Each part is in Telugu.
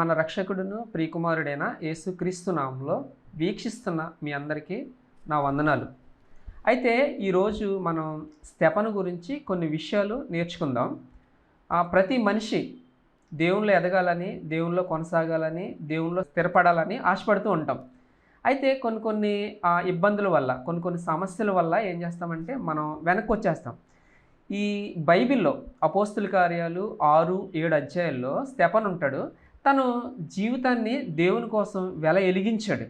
మన రక్షకుడును ప్రియకుమారుడైన యేసుక్రీస్తు నామంలో వీక్షిస్తున్న మీ అందరికీ నా వందనాలు. అయితే ఈరోజు మనం స్తెపను గురించి కొన్ని విషయాలు నేర్చుకుందాం. ప్రతి మనిషి దేవుళ్ళు ఎదగాలని దేవుల్లో కొనసాగాలని దేవుల్లో స్థిరపడాలని ఆశపడుతూ ఉంటాం. అయితే కొన్ని కొన్ని ఇబ్బందుల వల్ల కొన్ని కొన్ని సమస్యల వల్ల ఏం చేస్తామంటే మనం వెనక్కి వచ్చేస్తాం ఈ బైబిల్లో అపోస్తుల కార్యాలు ఆరు ఏడు అధ్యాయాల్లో స్తెపన్ ఉంటాడు. తను జీవితాన్ని దేవుని కోసం వెల ఎలిగించాడు.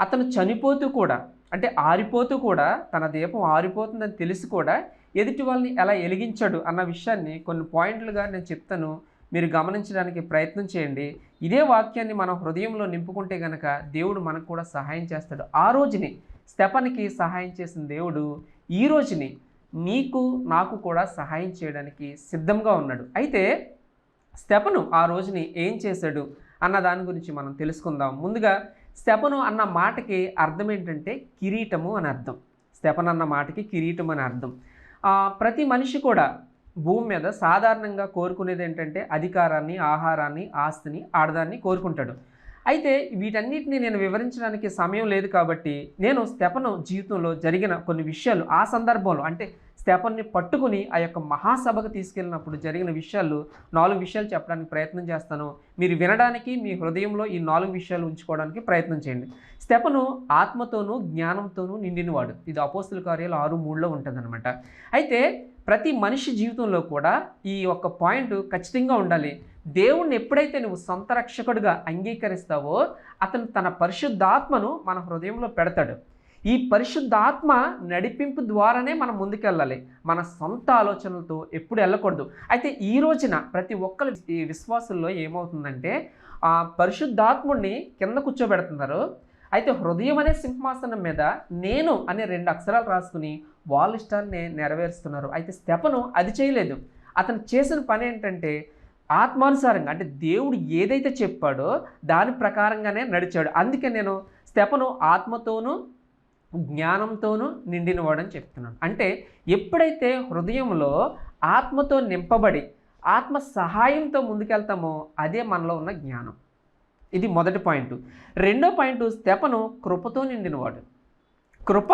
అతను చనిపోతూ కూడా అంటే ఆరిపోతూ కూడా తన దీపం ఆరిపోతుందని తెలిసి కూడా ఎదుటి వాళ్ళని ఎలా ఎలిగించాడు అన్న విషయాన్ని కొన్ని పాయింట్లుగా నేను చెప్తాను. మీరు గమనించడానికి ప్రయత్నం చేయండి. ఇదే వాక్యాన్ని మనం హృదయంలో నింపుకుంటే గనక దేవుడు మనకు కూడా సహాయం చేస్తాడు. ఆ రోజుని స్తెపన్కి సహాయం చేసిన దేవుడు ఈ రోజుని నీకు నాకు కూడా సహాయం చేయడానికి సిద్ధంగా ఉన్నాడు. అయితే స్టెపను ఆ రోజుని ఏం చేశాడు అన్న దాని గురించి మనం తెలుసుకుందాం. ముందుగా స్టెపను అన్న మాటకి అర్థం ఏంటంటే కిరీటము అని అర్థం. స్టెపన్ అన్న మాటకి కిరీటం అని అర్థం. ప్రతి మనిషి కూడా భూమి మీద సాధారణంగా కోరుకునేది ఏంటంటే అధికారాన్ని ఆహారాన్ని ఆస్తిని ఆడదాన్ని కోరుకుంటాడు. అయితే వీటన్నిటిని నేను వివరించడానికి సమయం లేదు కాబట్టి నేను స్టెపను జీవితంలో జరిగిన కొన్ని విషయాలు ఆ సందర్భంలో అంటే స్టెపన్ని పట్టుకుని ఆ యొక్క మహాసభకు తీసుకెళ్ళినప్పుడు జరిగిన విషయాలు నాలుగు విషయాలు చెప్పడానికి ప్రయత్నం చేస్తాను. మీరు వినడానికి మీ హృదయంలో ఈ నాలుగు విషయాలు ఉంచుకోవడానికి ప్రయత్నం చేయండి. స్టెఫను ఆత్మతోనూ జ్ఞానంతోనూ నిండినవాడు. ఇది అపోస్తుల కార్యాలు ఆరు మూడులో ఉంటుందన్నమాట. అయితే ప్రతి మనిషి జీవితంలో కూడా ఈ ఒక్క పాయింట్ ఖచ్చితంగా ఉండాలి. దేవుణ్ణి ఎప్పుడైతే నువ్వు సొంత రక్షకుడిగా అంగీకరిస్తావో అతను తన పరిశుద్ధాత్మను మన హృదయంలో పెడతాడు. ఈ పరిశుద్ధాత్మ నడిపింపు ద్వారానే మనం ముందుకెళ్ళాలి. మన సొంత ఆలోచనలతో ఎప్పుడు వెళ్ళకూడదు అయితే ఈ రోజున ప్రతి ఒక్కరు ఈ విశ్వాసుల్లో ఏమవుతుందంటే ఆ పరిశుద్ధాత్ముడిని కింద కూర్చోబెడుతున్నారు. అయితే హృదయం అనే సింహాసనం మీద నేను అనే రెండు అక్షరాలు రాసుకుని వాళ్ళ ఇష్టాన్ని నెరవేరుస్తున్నారు. అయితే స్టెపను అది చేయలేదు. అతను చేసిన పని ఏంటంటే ఆత్మానుసారంగా అంటే దేవుడు ఏదైతే చెప్పాడో దాని ప్రకారంగానే నడిచాడు. అందుకే నేను స్టెపను ఆత్మతోనూ జ్ఞానంతోనూ నిండినవాడని చెప్తున్నాడు. అంటే ఎప్పుడైతే హృదయంలో ఆత్మతో నింపబడి ఆత్మ సహాయంతో ముందుకెళ్తామో అదే మనలో ఉన్న జ్ఞానం. ఇది మొదటి పాయింట్. రెండో పాయింట్ స్తెపను కృపతో నిండినవాడు. కృప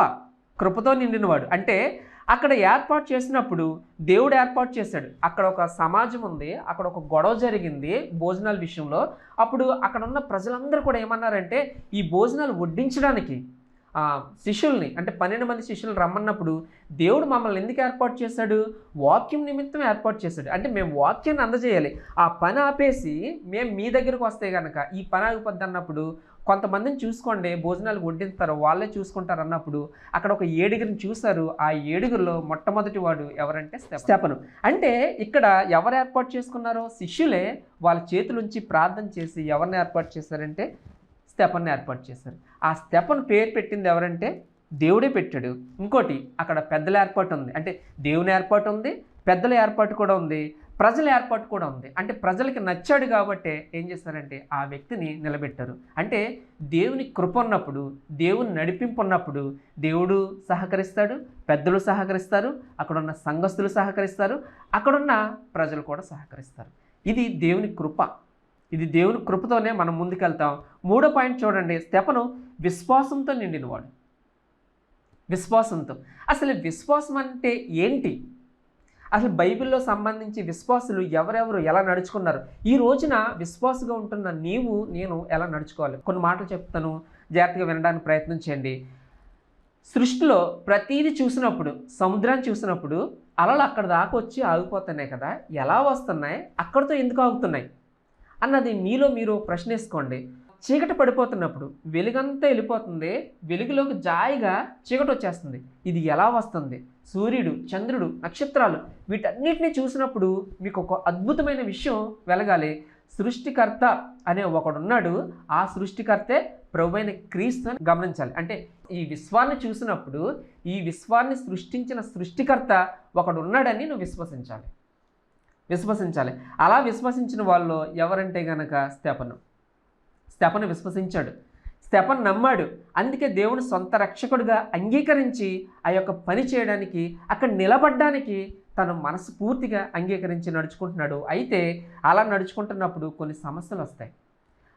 కృపతో నిండినవాడు. అంటే అక్కడ ఏర్పాటు చేసినప్పుడు దేవుడు ఏర్పాటు చేశాడు. అక్కడ ఒక సమాజం ఉంది అక్కడ ఒక గొడవ జరిగింది భోజనాల విషయంలో. అప్పుడు అక్కడ ఉన్న ప్రజలందరూ కూడా ఏమన్నారంటే ఈ భోజనాలు వడ్డించడానికి శిష్యుల్ని అంటే పన్నెండు మంది శిష్యులు రమ్మన్నప్పుడు దేవుడు మమ్మల్ని ఎందుకు ఏర్పాటు చేశాడు? వాక్యం నిమిత్తం ఏర్పాటు చేశాడు. అంటే మేము వాక్యాన్ని అందజేయాలి. ఆ పని ఆపేసి మేము మీ దగ్గరకు వస్తే కనుక ఈ పని ఆగిపోద్ది అన్నప్పుడు కొంతమందిని చూసుకోండి భోజనాలు వడ్డిస్తారు వాళ్ళే చూసుకుంటారు అన్నప్పుడు అక్కడ ఒక ఏడుగురిని చూశారు. ఆ ఏడుగురిలో మొట్టమొదటి వాడు ఎవరంటే స్టెపను అంటే ఇక్కడ ఎవరు ఏర్పాటు చేసుకున్నారో? శిష్యులే వాళ్ళ చేతులుంచి ప్రార్థన చేసి ఎవరిని ఏర్పాటు చేశారంటే స్టెపన్ని ఏర్పాటు చేశారు. ఆ స్తెపన్ పేరు పెట్టింది ఎవరంటే దేవుడే పెట్టాడు. ఇంకోటి అక్కడ పెద్దల ఏర్పాటు ఉంది. అంటే దేవుని ఏర్పాటు ఉంది పెద్దల ఏర్పాటు కూడా ఉంది ప్రజల ఏర్పాటు కూడా ఉంది. అంటే ప్రజలకి నచ్చాడు కాబట్టి ఏం చేస్తారంటే ఆ వ్యక్తిని నిలబెట్టారు. అంటే దేవుని కృప ఉన్నప్పుడు దేవుని నడిపింపు ఉన్నప్పుడు దేవుడు సహకరిస్తాడు పెద్దలు సహకరిస్తారు అక్కడున్న సంఘస్థులు సహకరిస్తారు అక్కడున్న ప్రజలు కూడా సహకరిస్తారు. ఇది దేవుని కృప. ఇది దేవుని కృపతోనే మనం ముందుకెళ్తాం. మూడో పాయింట్ చూడండి. స్టెపను విశ్వాసంతో నిండినవాడు. విశ్వాసంతో. అసలు విశ్వాసం అంటే ఏంటి? అసలు బైబిల్లో సంబంధించి విశ్వాసులు ఎవరెవరు ఎలా నడుచుకున్నారు? ఈ రోజున విశ్వాసుగా ఉంటున్న నీవు నేను ఎలా నడుచుకోవాలి? కొన్ని మాటలు చెప్తాను. జాగ్రత్తగా వినడానికి ప్రయత్నం చేయండి. సృష్టిలో ప్రతీది చూసినప్పుడు సముద్రాన్ని చూసినప్పుడు అలలు అక్కడ దాకా వచ్చి ఆగిపోతున్నాయి కదా? ఎలా వస్తున్నాయి? అక్కడితో ఎందుకు ఆగుతున్నాయి? అన్నది మీలో మీరు ప్రశ్నేసుకోండి. చీకటి పడిపోతున్నప్పుడు వెలుగంతా వెళ్ళిపోతుంది. వెలుగులోకి జాయిగా చీకటి వచ్చేస్తుంది. ఇది ఎలా వస్తుంది? సూర్యుడు చంద్రుడు నక్షత్రాలు వీటన్నిటిని చూసినప్పుడు మీకు ఒక అద్భుతమైన విషయం వెలగాలి. సృష్టికర్త అనే ఒకడున్నాడు. ఆ సృష్టికర్తే ప్రభువైన క్రీస్తు అని గమనించాలి. అంటే ఈ విశ్వాన్ని చూసినప్పుడు ఈ విశ్వాన్ని సృష్టించిన సృష్టికర్త ఒకడున్నాడని నువ్వు విశ్వసించాలి. విశ్వసించాలి. అలా విశ్వసించిన వాళ్ళు ఎవరంటే గనక స్తెపను స్తెపను విశ్వసించాడు. స్తెపన్ నమ్మాడు. అందుకే దేవుని సొంత రక్షకుడిగా అంగీకరించి ఆ యొక్క పని చేయడానికి అక్కడ నిలబడ్డానికి తను మనస్ఫూర్తిగా అంగీకరించి నడుచుకుంటున్నాడు. అయితే అలా నడుచుకుంటున్నప్పుడు కొన్ని సమస్యలు వస్తాయి.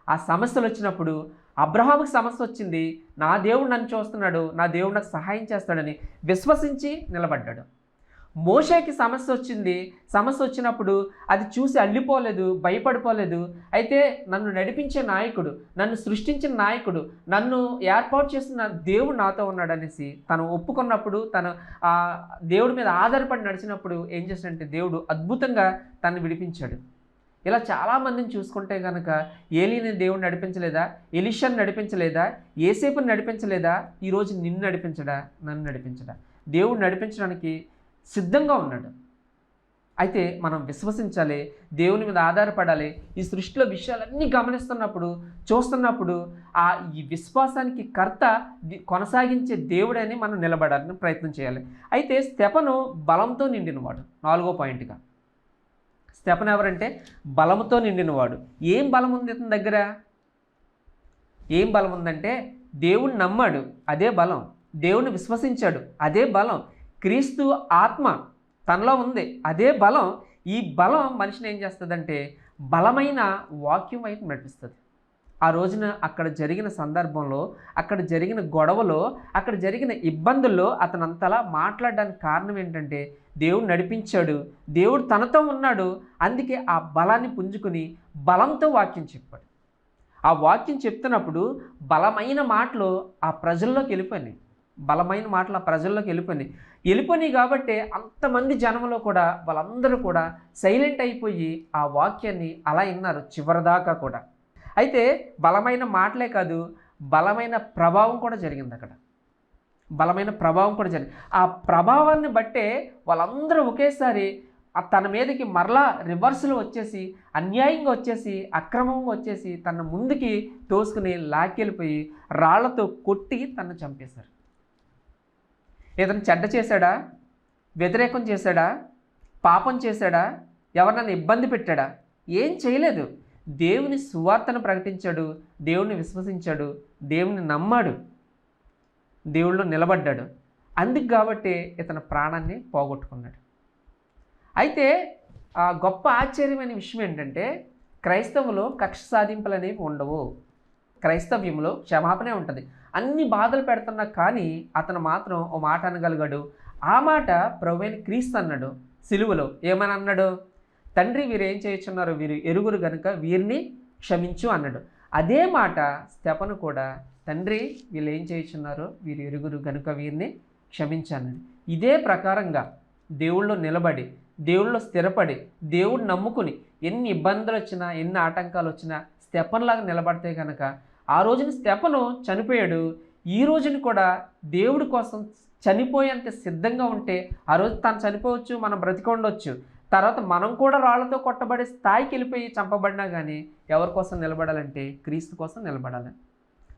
ఆ సమస్యలు వచ్చినప్పుడు అబ్రహాముకి సమస్య వచ్చింది. నా దేవుడు నన్ను చూస్తున్నాడు. నా దేవుడు నాకు సహాయం చేస్తాడని విశ్వసించి నిలబడ్డాడు. మోషేకి సమస్య వచ్చింది. సమస్య వచ్చినప్పుడు అది చూసి అల్లిపోలేదు భయపడిపోలేదు. అయితే నన్ను నడిపించే నాయకుడు నన్ను సృష్టించిన నాయకుడు నన్ను ఏర్పాటు చేసిన దేవుడు నాతో ఉన్నాడనేసి తను ఒప్పుకున్నప్పుడు తను ఆ దేవుడి మీద ఆధారపడి నడిచినప్పుడు ఏం చేసినంటే దేవుడు అద్భుతంగా తను విడిపించాడు. ఇలా చాలామందిని చూసుకుంటే కనుక ఏలిని దేవుడు నడిపించలేదా? ఎలిషన్ నడిపించలేదా? ఏసేపుని నడిపించలేదా? ఈరోజు నిన్ను నడిపించడా? నన్ను నడిపించడా? దేవుడు నడిపించడానికి సిద్ధంగా ఉన్నాడు. అయితే మనం విశ్వసించాలి దేవుని మీద ఆధారపడాలి ఈ సృష్టిలో విషయాలన్నీ గమనిస్తున్నప్పుడు చూస్తున్నప్పుడు ఆ ఈ విశ్వాసానికి కర్త కొనసాగించే దేవుడని మనం నిలబడాలని ప్రయత్నం చేయాలి. అయితే స్తెపను బలంతో నిండినవాడు. నాలుగో పాయింట్గా. స్తెపన్ ఎవరంటే? బలంతో నిండినవాడు. ఏం బలం ఉంది ఇతని దగ్గర? ఏం బలం ఉందంటే దేవుణ్ణి నమ్మాడు అదే బలం. దేవుణ్ణి విశ్వసించాడు అదే బలం. క్రీస్తు ఆత్మ తనలో ఉంది. అదే బలం ఈ బలం మనిషిని ఏం చేస్తుందంటే బలమైన వాక్యం వైపు నడిపిస్తుంది. ఆ రోజున అక్కడ జరిగిన సందర్భంలో అక్కడ జరిగిన గొడవలో అక్కడ జరిగిన ఇబ్బందుల్లో అతను అంతలా మాట్లాడడానికి కారణం ఏంటంటే దేవుడు నడిపించాడు దేవుడు తనతో ఉన్నాడు అందుకే ఆ బలాన్ని పుంజుకుని బలంతో వాక్యం చెప్పాడు. ఆ వాక్యం చెప్తున్నప్పుడు బలమైన మాటలు ఆ ప్రజల్లోకి వెళ్ళిపోయినాయి. బలమైన మాటలు ఆ ప్రజల్లోకి వెళ్ళిపోయినాయి. వెళ్ళిపోయినాయి కాబట్టి అంతమంది జనంలో కూడా వాళ్ళందరూ కూడా సైలెంట్ అయిపోయి ఆ వాక్యాన్ని అలా విన్నారు చివరిదాకా కూడా. అయితే బలమైన మాటలే కాదు బలమైన ప్రభావం కూడా జరిగింది అక్కడ. బలమైన ప్రభావం కూడా జరిగింది. ఆ ప్రభావాన్ని బట్టే వాళ్ళందరూ ఒకేసారి తన మీదకి మరలా రివర్స్లో వచ్చేసి అన్యాయంగా వచ్చేసి అక్రమంగా వచ్చేసి తన ముందుకి తోసుకుని లాక్కెళ్ళిపోయి రాళ్ళతో కొట్టి తను చంపేశారు. ఏదైనా చెడ్డ చేశాడా? వ్యతిరేకం చేశాడా? పాపం చేశాడా? ఎవరినైనా ఇబ్బంది పెట్టాడా? ఏం చేయలేదు. దేవుని సువార్తను ప్రకటించాడు దేవుని విశ్వసించాడు దేవుని నమ్మాడు దేవుళ్ళు నిలబడ్డాడు. అందుకు కాబట్టి ఇతని ప్రాణాన్ని పోగొట్టుకున్నాడు. అయితే ఆ గొప్ప ఆశ్చర్యమైన విషయం ఏంటంటే క్రైస్తవులో కక్ష సాధింపులు అనేవి ఉండవు. క్రైస్తవ్యంలో క్షమాపణే ఉంటుంది. అన్ని బాధలు పెడుతున్నా కానీ అతను మాత్రం ఓ మాట అనగలిగాడు. ఆ మాట ప్రవేణి క్రీస్తు అన్నాడు. సిలువలో ఏమని అన్నాడు? తండ్రి వీరు ఏం చేయుచున్నారు? వీరు ఎరుగురు గనుక వీరిని క్షమించు అన్నాడు. అదే మాట స్తెపను కూడా తండ్రి వీళ్ళు ఏం చేయుచున్నారు? వీరు ఎరుగురు గనుక వీరిని క్షమించన్నాడు ఇదే ప్రకారంగా దేవుళ్ళు నిలబడి దేవుళ్ళు స్థిరపడి దేవుడు నమ్ముకుని ఎన్ని ఇబ్బందులు వచ్చినా ఎన్ని ఆటంకాలు వచ్చినా స్తెపన్లాగా నిలబడితే కనుక ఆ రోజున స్తెపను చనిపోయాడు. ఈ రోజున కూడా దేవుడి కోసం చనిపోయేంత సిద్ధంగా ఉంటే ఆ రోజు తను చనిపోవచ్చు మనం బ్రతికి ఉండొచ్చు. తర్వాత మనం కూడా రాళ్ళతో కొట్టబడే స్థాయికి వెళ్ళిపోయి చంపబడినా కానీ ఎవరి కోసం నిలబడాలంటే క్రీస్తు కోసం నిలబడాలి.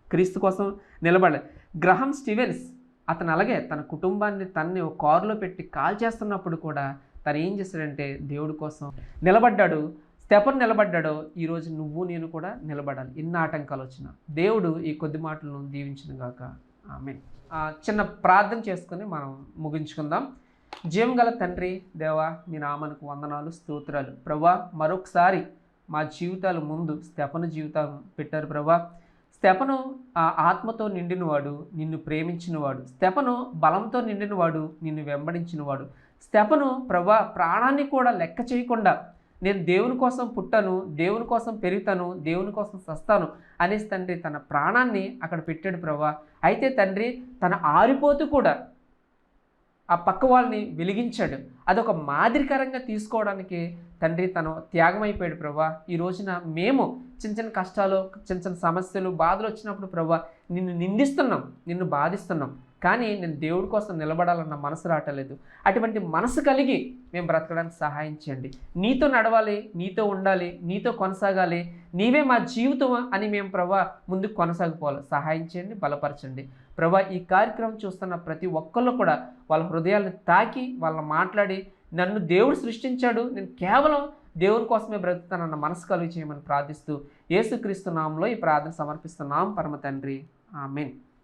క్రీస్తు కోసం నిలబడాలి. గ్రహం స్టీవెన్స్ అతను అలాగే తన కుటుంబాన్ని తన్ని ఒక కారులో పెట్టి కాల్ చేస్తున్నప్పుడు కూడా తను ఏం చేశాడంటే దేవుడి కోసం నిలబడ్డాడు. స్టెపన్ నిలబడ్డాడో ఈరోజు నువ్వు నేను కూడా నిలబడాలి. ఎన్ని ఆటంకాలు వచ్చినా దేవుడు ఈ కొద్ది మాటలను దీవించిన గాక. ఆమె చిన్న ప్రార్థన చేసుకుని మనం ముగించుకుందాం. జీవం గల తండ్రి దేవా మీ నామనకు వందనాలు స్తోత్రాలు. ప్రభా మరొకసారి మా జీవితాల ముందు స్తెపను జీవితం పెట్టారు ప్రభా. స్తెపను ఆ ఆత్మతో నిండినవాడు నిన్ను ప్రేమించినవాడు. స్తెపను బలంతో నిండినవాడు నిన్ను వెంబడించినవాడు. స్తెపను ప్రభా ప్రాణాన్ని కూడా లెక్క చేయకుండా నేను దేవుని కోసం పుట్టను దేవుని కోసం పెరుగుతాను దేవుని కోసం సస్తాను అనేసి తండ్రి తన ప్రాణాన్ని అక్కడ పెట్టాడు ప్రభా. అయితే తండ్రి తన ఆరిపోతూ కూడా ఆ పక్క వాళ్ళని వెలిగించాడు. అదొక మాదిరికరంగా తీసుకోవడానికి తండ్రి తను త్యాగమైపోయాడు ప్రభా. ఈ రోజున మేము చిన్న చిన్న కష్టాలు చిన్న చిన్న సమస్యలు బాధలు వచ్చినప్పుడు ప్రభా నిన్ను నిందిస్తున్నాం నిన్ను బాధిస్తున్నాం. కానీ నేను దేవుడి కోసం నిలబడాలన్న మనసు రావట్లేదు. అటువంటి మనసు కలిగి మేము బ్రతకడానికి సహాయం చేయండి. నీతో నడవాలి నీతో ఉండాలి నీతో కొనసాగాలి. నీవే మా జీవితం అని మేము ప్రభా ముందుకు కొనసాగిపోవాలి. సహాయం చేయండి బలపరచండి. ప్రభా ఈ కార్యక్రమం చూస్తున్న ప్రతి ఒక్కళ్ళు కూడా వాళ్ళ హృదయాలను తాకి వాళ్ళ మాట్లాడి నన్ను దేవుడు సృష్టించాడు నేను కేవలం దేవుని కోసమే బ్రతుకుతానన్న మనసు కలిగి చేయమని ప్రార్థిస్తూ యేసుక్రీస్తు నామంలో ఈ ప్రార్థన సమర్పిస్తున్నాం. పరమ తండ్రి. ఆమెన్.